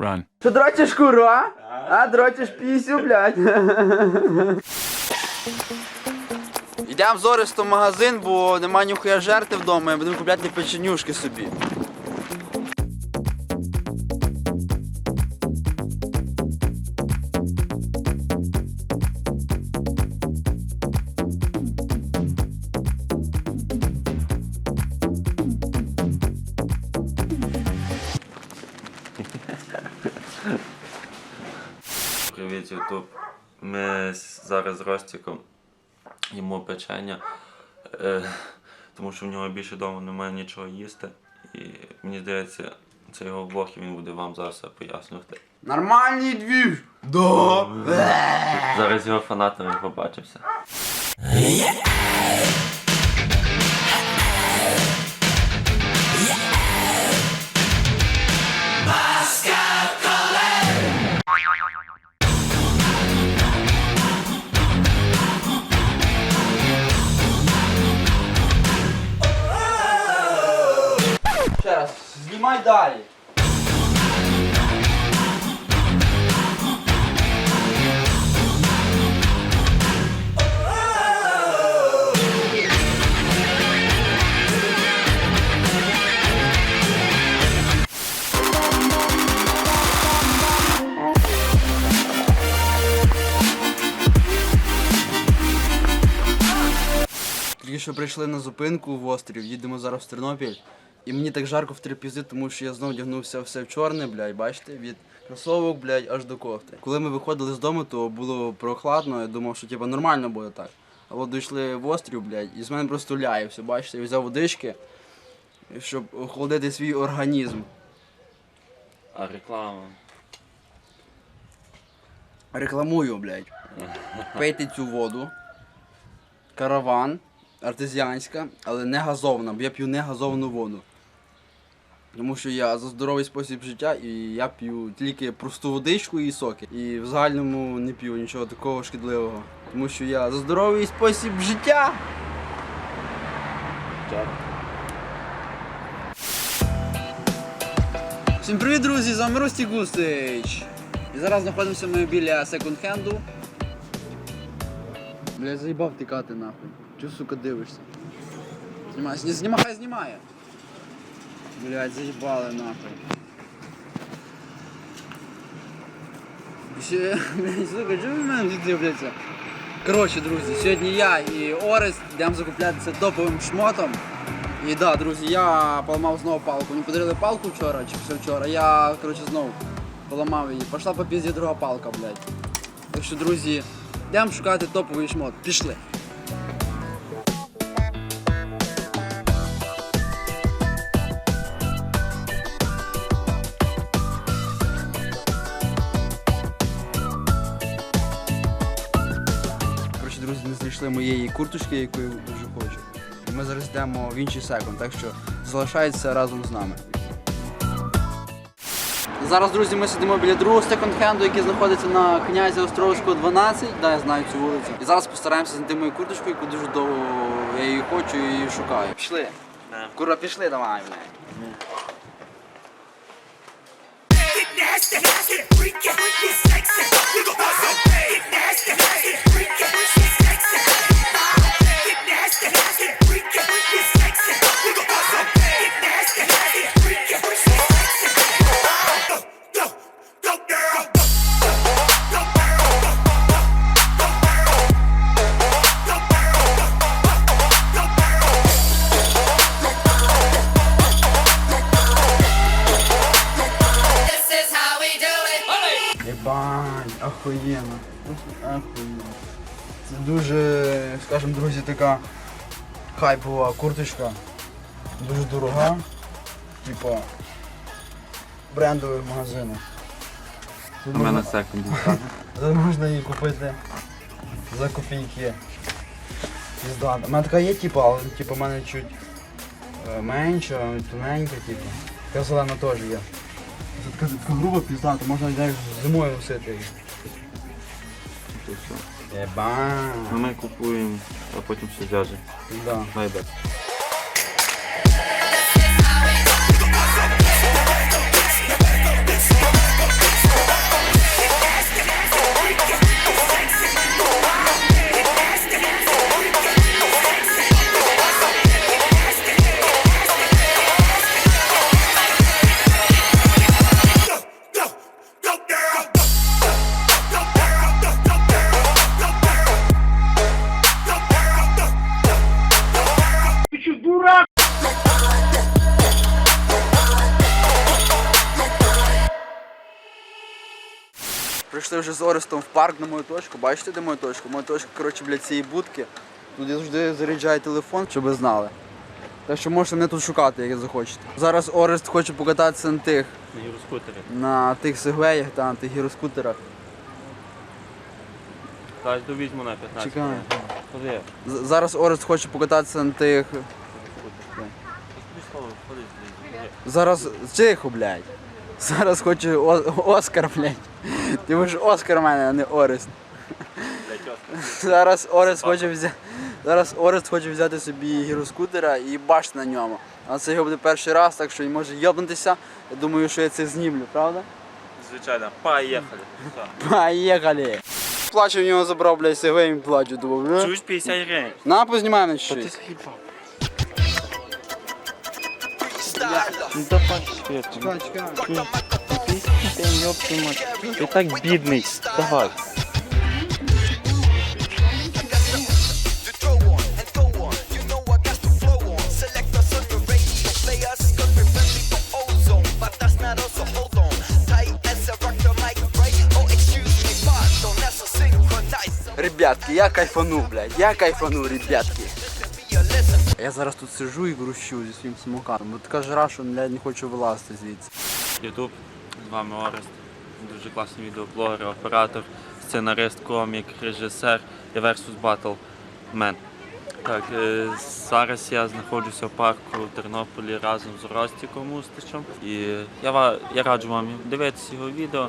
Run. Що дрочиш куру, а? А, дрочиш пісю, блядь. Йдемо в зористо в магазин, бо нема ніхуя жерти вдома, і будемо купляти печенюшки собі. З- зараз з Ростіком йому печення, е, тому що в нього більше вдома немає нічого їсти. І мені здається, це його влог, і він буде вам зараз все пояснювати. Нормальний двіж. Да. Зараз його фанатами побачився. Знімай далі. Тільки прийшли на зупинку в острів, їдемо зараз в Тернопіль. І мені так жарко в трипізи, тому що я знов вдягнувся все в чорне, блядь, бачите, від кросовок, блядь, аж до кофти. Коли ми виходили з дому, то було прохладно, я думав, що типа нормально буде так. А от дійшли в острів, блядь, і з мене просто ляє все, бачите, я взяв водички, щоб охолодити свій організм. А реклама. Рекламую, блядь. Пийте цю воду. Караван, артезіанська, але не газована, бо я п'ю не газовану воду. Тому що я за здоровий спосіб життя і я п'ю тільки просту водичку і соки. І в загальному не п'ю нічого такого шкідливого. Тому що я за здоровий спосіб життя. Всім привіт, друзі! З вами Рості Густич. І зараз знаходимося ми біля секонд-хенду. Бля, заїбав тікати нахуй. Чого, сука, дивишся? Знімай, зні- знімай, знімає. Блять, заїбали нахуй. Ще, сука, чого в мене дивляться? Коротше, друзі, сьогодні я і Орес йдемо закуплятися топовим шмотом. І да, друзі, я поламав знову палку. Мені подарили палку вчора чи вчора. Я, коротше, знову поламав її. Пішла по пізді друга палка, блядь. Так що, друзі, йдемо шукати топовий шмот. Пішли. Моєї курточки, яку я дуже хочу. І ми зараз йдемо в інший секунд, так що залишайтеся разом з нами. Зараз, друзі, ми сидимо біля другого секонд-хенду, який знаходиться на князя Островського 12. Да, я знаю цю вулицю. І зараз постараємося знайти мою курточку, яку дуже довго я її хочу і її шукаю. Пішли. Кура, пішли, давай, блядь. Дуже, скажімо, друзі, така хайпова курточка. Дуже дорога. Типа брендових магазинів. Тут У мене секунд. Тут можна її купити за копійки. У мене така є, типу, але типу, в мене чуть е, менша, тоненька, типу. Така зелена теж є. Це така, така груба пізда, то можна навіть зимою носити її. Єбан. Ну, Ми купуємо, а потім все зв'яже. Да. Найде. Прийшли вже з Орестом в парк на мою точку. Бачите, де моя точка? Моя точка, коротше, біля цієї будки. Тут я завжди заряджаю телефон, щоб ви знали. Так що можете мене тут шукати, як захочете. Зараз Орест хоче покататися на тих, На гіроскутері. на тих сегвеях та на тих гіроскутерах. Зараз довізьму на 15 Чекай. Ходи. З- Зараз Орест хоче покататися на тих. Зараз. Тихо, блядь. Зараз хоче О- Оскар, блядь. Ти будеш Оскар в мене, а не Орест. Зараз Орест хоче взяти. Зараз Орест хоче взяти собі гіроскутера і бачити на ньому. А це його буде перший раз, так що він може йобнутися. Я думаю, що я це знімлю, правда? Звичайно, поїхали. Поїхали! Плачу в нього забрав, блядь, сегвей, він плачу, думав. ну. Чуєш 50 гривень? На, познімаємо на Ну давай чекай. Ти так бідний. Давай. Oh. Ребятки, я кайфанув, блядь. Я кайфанув, ребятки. Я зараз тут сижу і грущу зі своїм самокатом. Бо така жара, що блядь, не хочу вилазити звідси. Ютуб, з вами Орест. Дуже класний відеоблогер, оператор, сценарист, комік, режисер і Versus Battle Man. Так, е, зараз я знаходжуся в парку в Тернополі разом з Ростіком Устичем. І я, я раджу вам дивитися його відео,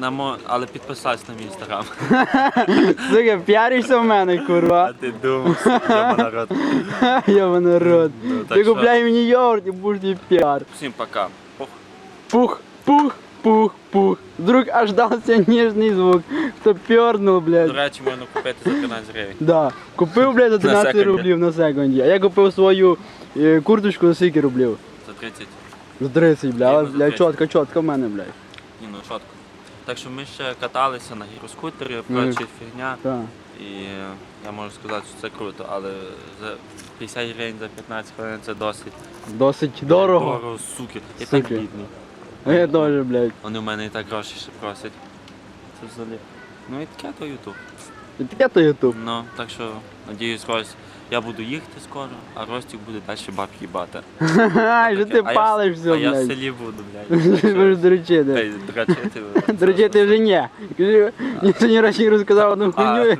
на мо... але підписатися на мій інстаграм. Сука, піаришся в мене, А курва. ти думав, я народ. Я народ. Ну, так Ти що- купляй мені йогурт і будеш мій піар. Всім пока. Пух. Пух, пух, пух, пух. Вдруг аж дався ніжний звук. Хто пьорнув, До блядь. речі, можна купити за 13 гривень. Да. Купив, блядь, за 13 секунді. рублів на секунді. А я купив свою е, курточку за скільки рублів? За 30 За 30, бля. Ні, ну, за бля, 30. чотка, чотка в мене, блядь. Ні, ну чітко. Так що ми ще каталися на гіроскутері, прочі фігня. Так. І я можу сказати, що це круто, але за 50 гривень за 15 хвилин це досить Досить дорого. Дорого, суки. Я так Суки. бідний. А я теж, блядь. Вони в мене і так гроші ще просять. Це взагалі. Ну і таке то Ютуб. Таке ютуб. Ну, так що, надіюсь, Рось, я буду їхати скоро, а Ростік буде далі баб їбати. Ха, що ти А я- палиш все, А я в блядь. селі буду, блядь. Ти будеш доручити. Ей. Доручити вже ні. Кажи, Ніхто ні разу не розказав одну хуйню,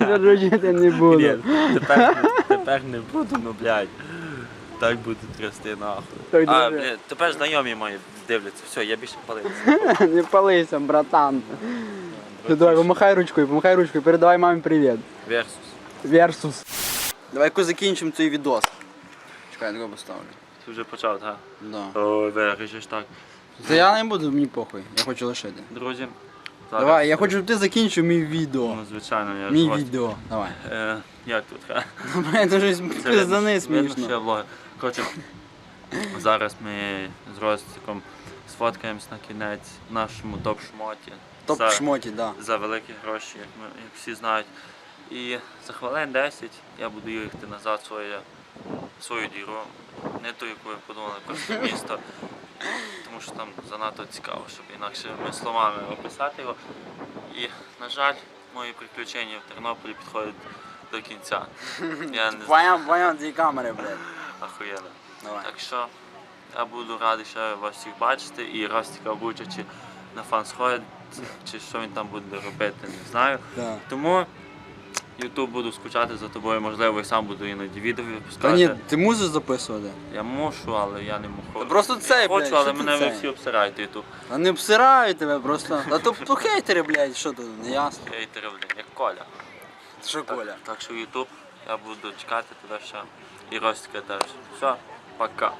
я доручити не буду. Тепер, тепер не буду, ну блядь. Так буду трясти нахуй. Так, а, добре. блядь, тепер знайомі мої дивляться. Все, я більше палився. Не палися, братан. Давай, помахай ручкою, помахай ручкою, передавай мамі привіт. Версус. Версус. Давай закінчимо цей відос. Чекай, я такого поставлю. Ти вже почав, так? Да. Ой, вирішиш так. Та я не буду, мені похуй, я хочу лишити. Друзі, зараз- Давай, я хочу, щоб ти закінчив мій відео. Ну, звичайно, я Мій ж відео. Давай. Е, як тут? ха? Блядь, це щось Це пиздани видно, що я смішно. блогер. Коротше, зараз ми з Ростиком сфоткаємось на кінець в нашому топ-шмоті. Топ За- шмоті, да. за великі гроші, як, ми, як всі знають. І за хвилин 10 я буду їхати назад своє, свою діру. Не ту, яку я подумав, а просто місто. Тому що там занадто цікаво, щоб інакшими словами описати його. І, на жаль, мої приключення в Тернополі підходять до кінця. Я не знаю, дві камери, блядь. ахуєнно. Так що я буду радий ще вас всіх бачити і Ростіка Бучачі на фан-сході, чи що він там буде робити, не знаю. Да. Тому Ютуб буду скучати за тобою, можливо, і сам буду іноді відео Та випускати. ні, ти мусиш записувати. Я мушу, але я не можу. Та просто цей, Хочу, блядь, але ти мене ви цей? всі обсираєте Ютуб. А не обсираю тебе просто. А то, то хейтери, блядь, що тут, не ясно. Хейтери, блін, як Коля. Що Коля? Так що Ютуб, я буду чекати тебе ще. І Ростіка теж. Все, пока.